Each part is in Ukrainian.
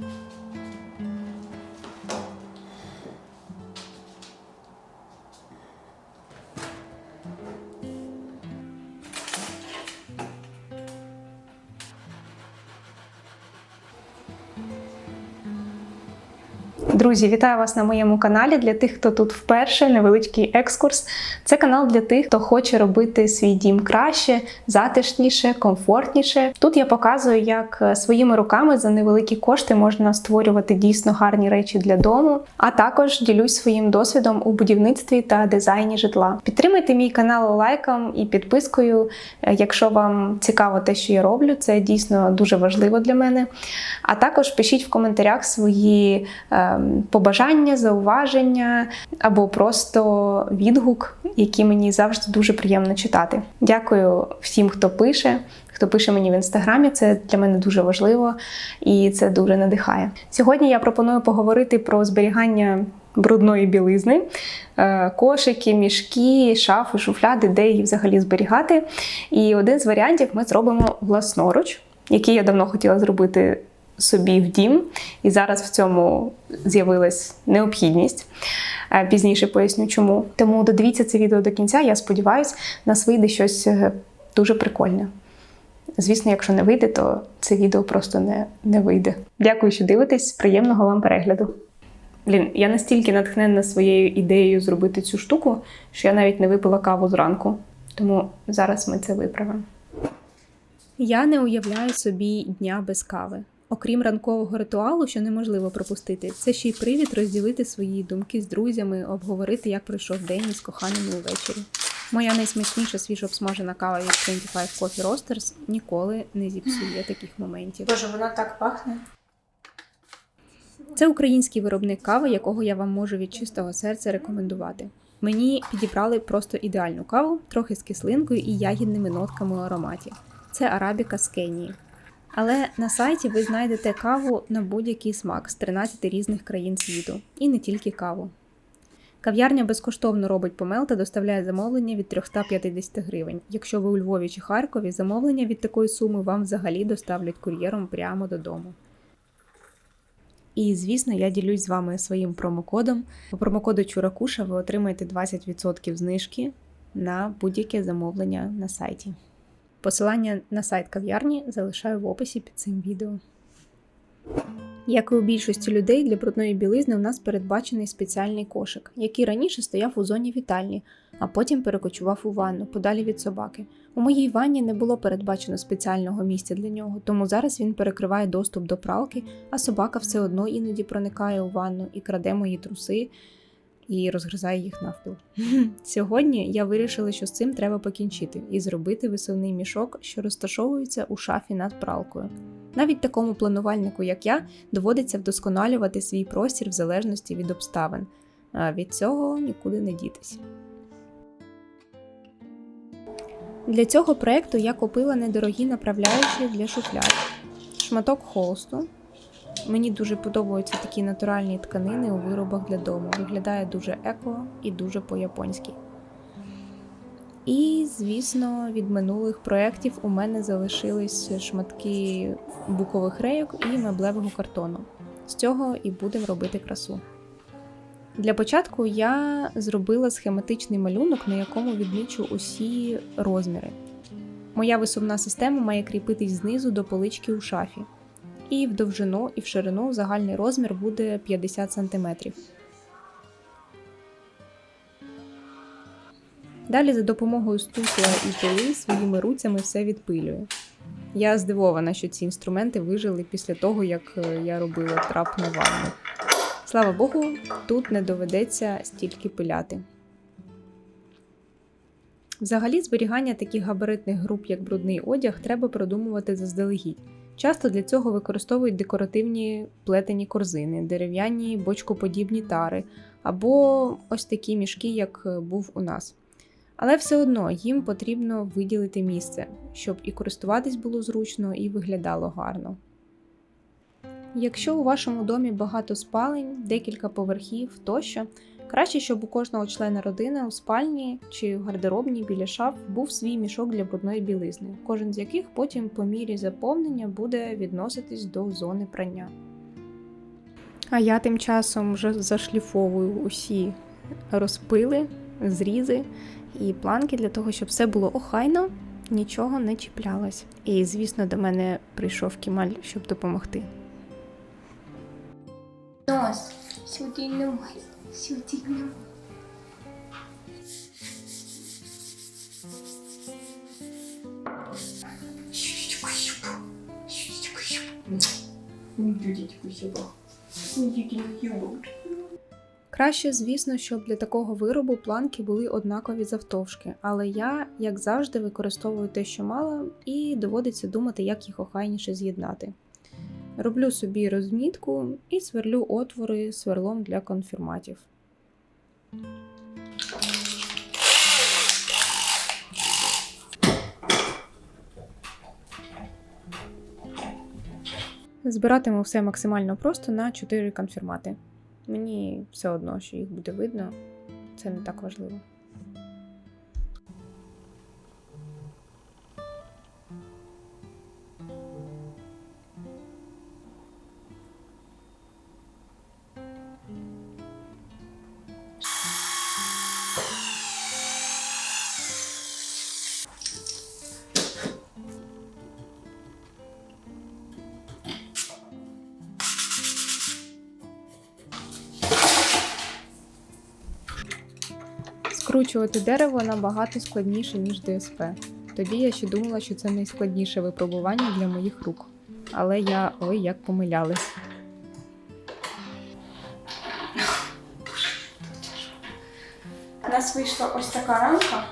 Música Друзі, вітаю вас на моєму каналі. Для тих, хто тут вперше, невеличкий екскурс. Це канал для тих, хто хоче робити свій дім краще, затишніше, комфортніше. Тут я показую, як е, своїми руками за невеликі кошти можна створювати дійсно гарні речі для дому, а також ділюсь своїм досвідом у будівництві та дизайні житла. Підтримайте мій канал лайком і підпискою, е, якщо вам цікаво те, що я роблю. Це дійсно дуже важливо для мене. А також пишіть в коментарях свої. Побажання, зауваження або просто відгук, який мені завжди дуже приємно читати. Дякую всім, хто пише. Хто пише мені в інстаграмі, це для мене дуже важливо і це дуже надихає. Сьогодні я пропоную поговорити про зберігання брудної білизни, е, кошики, мішки, шафи, шуфляди, де її взагалі зберігати. І один з варіантів ми зробимо власноруч, який я давно хотіла зробити собі в дім, і зараз в цьому з'явилась необхідність. Е, Пізніше поясню, чому. Тому додивіться це відео до кінця. Я сподіваюся, нас вийде щось е, дуже прикольне. Звісно, якщо не вийде, то це відео просто не, не вийде. Дякую, що дивитесь. Приємного вам перегляду. Блін, я настільки натхненна своєю ідеєю зробити цю штуку, що я навіть не випила каву зранку. Тому зараз ми це виправимо. Я не уявляю собі дня без кави. Окрім ранкового ритуалу, що неможливо пропустити, це ще й привід розділити свої думки з друзями, обговорити, як пройшов день із коханими увечері. Моя найсмачніша свіжо обсмажена кава від 25 Coffee Roasters ніколи не зіпсує таких моментів. Боже, вона так пахне. Це український виробник кави, якого я вам можу від чистого серця рекомендувати. Мені підібрали просто ідеальну каву, трохи з кислинкою і ягідними нотками у ароматі. Це арабіка з Кенії. Але на сайті ви знайдете каву на будь-який смак з 13 різних країн світу, і не тільки каву. Кав'ярня безкоштовно робить помел та доставляє замовлення від 350 гривень. Якщо ви у Львові чи Харкові, замовлення від такої суми вам взагалі доставлять кур'єром прямо додому. І, звісно, я ділюсь з вами своїм промокодом. По промокоду Чуракуша ви отримаєте 20% знижки на будь-яке замовлення на сайті. Посилання на сайт кав'ярні залишаю в описі під цим відео. Як і у більшості людей, для брудної білизни у нас передбачений спеціальний кошик, який раніше стояв у зоні вітальні, а потім перекочував у ванну подалі від собаки. У моїй ванні не було передбачено спеціального місця для нього, тому зараз він перекриває доступ до пралки, а собака все одно іноді проникає у ванну і краде мої труси і розгризає їх навпіл. Сьогодні я вирішила, що з цим треба покінчити і зробити висувний мішок, що розташовується у шафі над пралкою. Навіть такому планувальнику, як я, доводиться вдосконалювати свій простір в залежності від обставин. А від цього нікуди не дітись. Для цього проєкту я купила недорогі направляючі для шуфляд, шматок холсту. Мені дуже подобаються такі натуральні тканини у виробах для дому. Виглядає дуже еко і дуже по-японськи. І, звісно, від минулих проєктів у мене залишились шматки букових рейок і меблевого картону. З цього і будемо робити красу. Для початку я зробила схематичний малюнок, на якому відмічу усі розміри. Моя висувна система має кріпитись знизу до полички у шафі. І в довжину, і в ширину загальний розмір буде 50 см. Далі за допомогою ступла і пили своїми руцями все відпилюю. Я здивована, що ці інструменти вижили після того, як е, я робила трап на ванну. Слава Богу, тут не доведеться стільки пиляти. Взагалі, зберігання таких габаритних груп, як брудний одяг, треба продумувати заздалегідь. Часто для цього використовують декоративні плетені корзини, дерев'яні бочкоподібні тари або ось такі мішки, як був у нас. Але все одно їм потрібно виділити місце, щоб і користуватись було зручно, і виглядало гарно. Якщо у вашому домі багато спалень, декілька поверхів тощо, краще, щоб у кожного члена родини у спальні чи в гардеробній біля шаф був свій мішок для брудної білизни, кожен з яких потім по мірі заповнення буде відноситись до зони прання. А я тим часом вже зашліфовую усі розпили, зрізи і планки для того, щоб все було охайно, нічого не чіплялось. І, звісно, до мене прийшов Кімаль, щоб допомогти. Нос. Сюди нос. Нос. Краще, звісно, щоб для такого виробу планки були однакові завтовшки, але я, як завжди, використовую те, що мала, і доводиться думати, як їх охайніше з'єднати. Роблю собі розмітку і сверлю отвори сверлом для конфірматів. Збиратиму все максимально просто на 4 конфірмати. Мені все одно, що їх буде видно, це не так важливо. Скручувати дерево набагато складніше, ніж ДСП. Тоді я ще думала, що це найскладніше випробування для моїх рук. Але я ой як помилялась. У нас вийшла ось така рамка.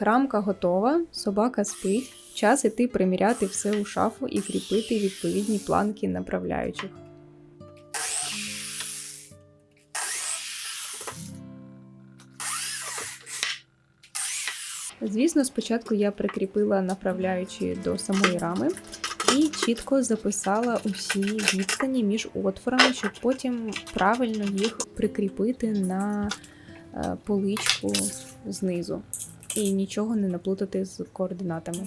Так, рамка готова, собака спить. Час іти приміряти все у шафу і кріпити відповідні планки направляючих. Звісно, спочатку я прикріпила направляючі до самої рами і чітко записала усі відстані між отворами, щоб потім правильно їх прикріпити на е, поличку знизу і нічого не наплутати з координатами.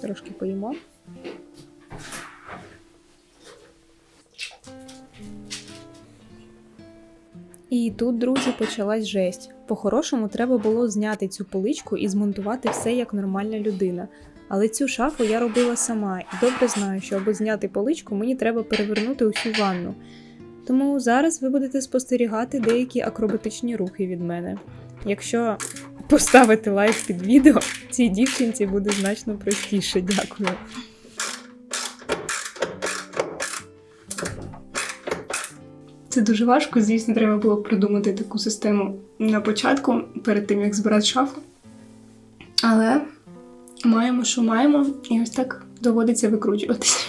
Трошки поїмо. І тут, друзі, почалась жесть. По-хорошому, треба було зняти цю поличку і змонтувати все як нормальна людина. Але цю шафу я робила сама і добре знаю, що аби зняти поличку, мені треба перевернути усю ванну. Тому зараз ви будете спостерігати деякі акробатичні рухи від мене. Якщо поставити лайк під відео, цій дівчинці буде значно простіше. Дякую. Це дуже важко. Звісно, треба було придумати таку систему на початку, перед тим як збирати шафу. Але маємо, що маємо, і ось так доводиться викручуватися.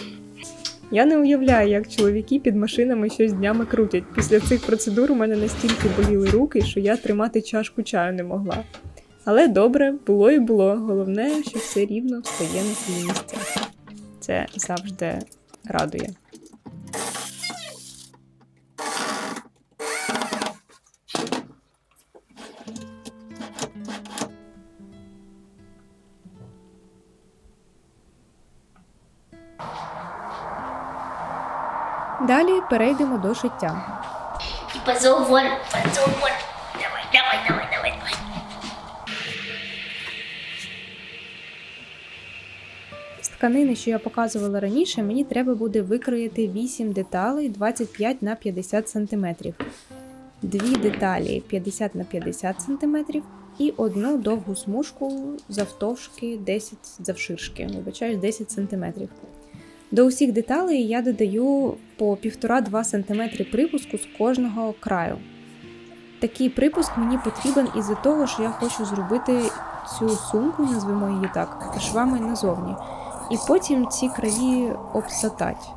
Я не уявляю, як чоловіки під машинами щось днями крутять. Після цих процедур у мене настільки боліли руки, що я тримати чашку чаю не могла. Але добре, було і було. Головне, що все рівно встає на свої місця. Це завжди радує. Перейдемо до шиття. І пошел вон. Давай, давай, давай, давай, давай. З тканини, що я показувала раніше, мені треба буде викроїти 8 деталей 25 на 50 см, дві деталі 50 на 50 см і одну довгу смужку завтовшки 10 завширшки, вибачаюсь, 10 см. До усіх деталей я додаю по 1,5-2 см припуску з кожного краю. Такий припуск мені потрібен із-за того, що я хочу зробити цю сумку, назвемо її так, швами назовні. І потім ці краї обсатать.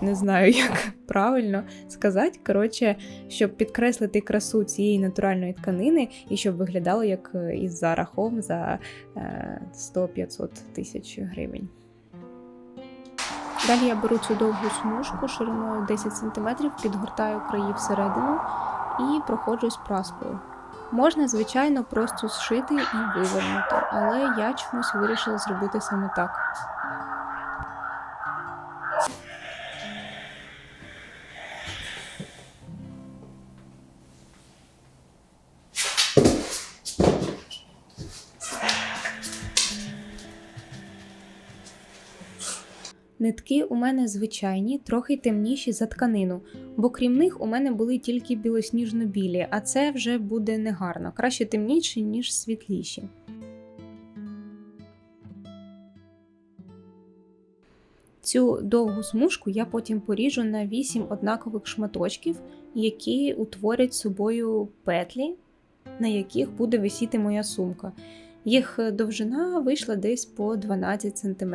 Не знаю, як правильно сказати. Коротше, щоб підкреслити красу цієї натуральної тканини і щоб виглядало як е, із за е, 100-500 тисяч гривень. Далі я беру цю довгу смужку шириною 10 см, підгортаю краї всередину і проходжусь праскою. Можна, звичайно, просто зшити і вивернути, але я чомусь вирішила зробити саме так. Нитки у мене звичайні, трохи темніші за тканину, бо крім них у мене були тільки білосніжно-білі, а це вже буде негарно, краще темніші, ніж світліші. Цю довгу смужку я потім поріжу на 8 однакових шматочків, які утворять собою петлі, на яких буде висіти моя сумка. Їх довжина вийшла десь по 12 см.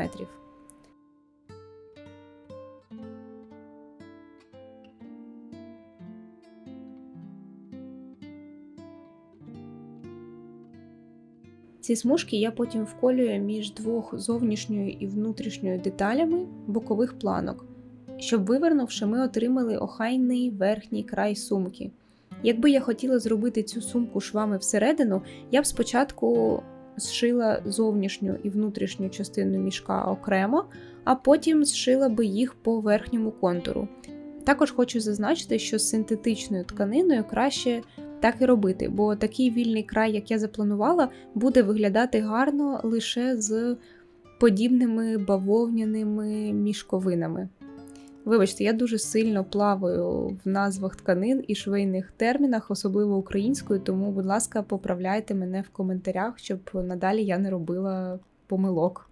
Ці смужки я потім вколюю між двох зовнішньою і внутрішньою деталями бокових планок, щоб вивернувши, ми отримали охайний верхній край сумки. Якби я хотіла зробити цю сумку швами всередину, я б спочатку зшила зовнішню і внутрішню частину мішка окремо, а потім зшила би їх по верхньому контуру. Також хочу зазначити, що з синтетичною тканиною краще так і робити, бо такий вільний край, як я запланувала, буде виглядати гарно лише з подібними бавовняними мішковинами. Вибачте, я дуже сильно плаваю в назвах тканин і швейних термінах, особливо українською, тому, будь ласка, поправляйте мене в коментарях, щоб надалі я не робила помилок.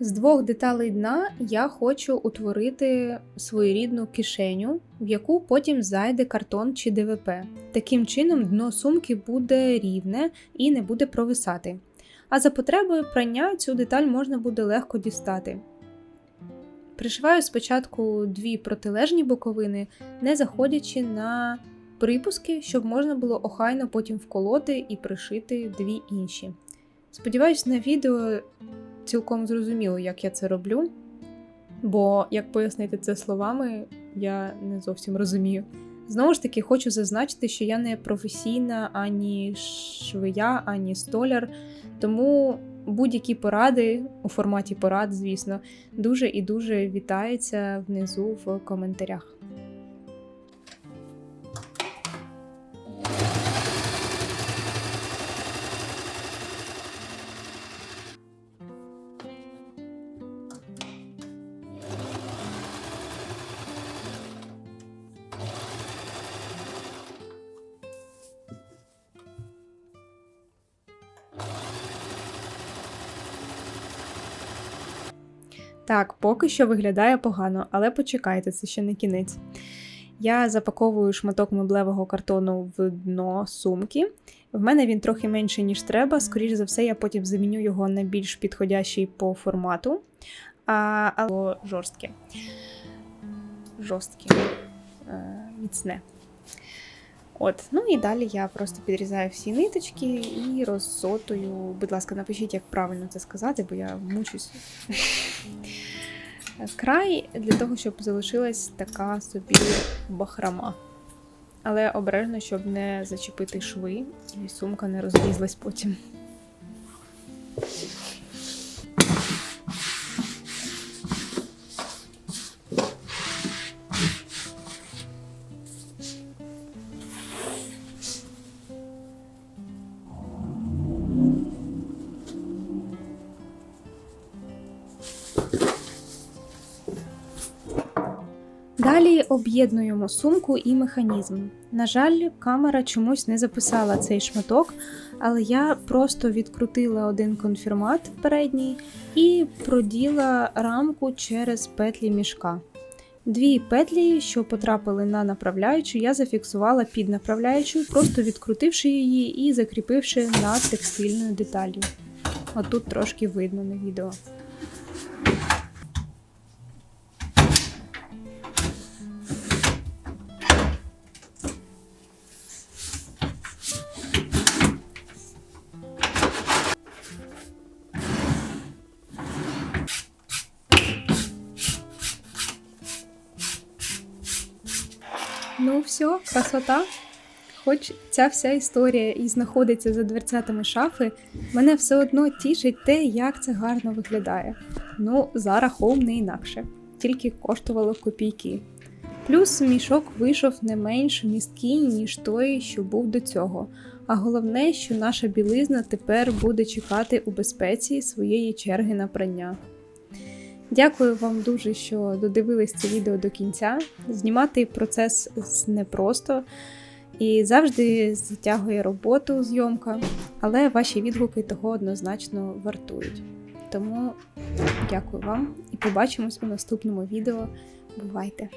З двох деталей дна я хочу утворити своєрідну кишеню, в яку потім зайде картон чи ДВП. Таким чином, дно сумки буде рівне і не буде провисати. А за потребою прання цю деталь можна буде легко дістати. Пришиваю спочатку дві протилежні боковини, не заходячи на припуски, щоб можна було охайно потім вколоти і пришити дві інші. Сподіваюсь, на відео цілком зрозуміло, як я це роблю, бо як пояснити це словами, я не зовсім розумію. Знову ж таки, хочу зазначити, що я не професійна ані швея, ані столяр, тому будь-які поради у форматі порад, звісно, дуже і дуже вітаються внизу в коментарях. Так, поки що виглядає погано, але почекайте, це ще не кінець. Я запаковую шматок меблевого картону в дно сумки. В мене він трохи менший, ніж треба. Скоріше за все, я потім заміню його на більш підходящий по формату. А, Або жорстке. Жорстке, міцне. От, ну і далі я просто підрізаю всі ниточки і розсотую. Будь ласка, напишіть, як правильно це сказати, бо я мучусь. Край для того, щоб залишилась така собі бахрама. Але обережно, щоб не зачепити шви, і сумка не розлізлась потім. Далі об'єднуємо сумку і механізм. На жаль, камера чомусь не записала цей шматок, але я просто відкрутила один конфірмат передній і проділа рамку через петлі мішка. Дві петлі, що потрапили на направляючу, я зафіксувала під направляючою, просто відкрутивши її і закріпивши над текстильною деталлю. Отут трошки видно на відео. Все, красота. Хоч ця вся історія і знаходиться за дверцятами шафи, мене все одно тішить те, як це гарно виглядає. Ну, зараз хоум не інакше, тільки коштувало копійки. Плюс мішок вийшов не менш місткий, ніж той, що був до цього. А головне, що наша білизна тепер буде чекати у безпеці своєї черги на прання. Дякую вам дуже, що додивились це відео до кінця. Знімати процес непросто і завжди затягує роботу зйомка, але ваші відгуки того однозначно вартують. Тому дякую вам і побачимось у наступному відео. Бувайте!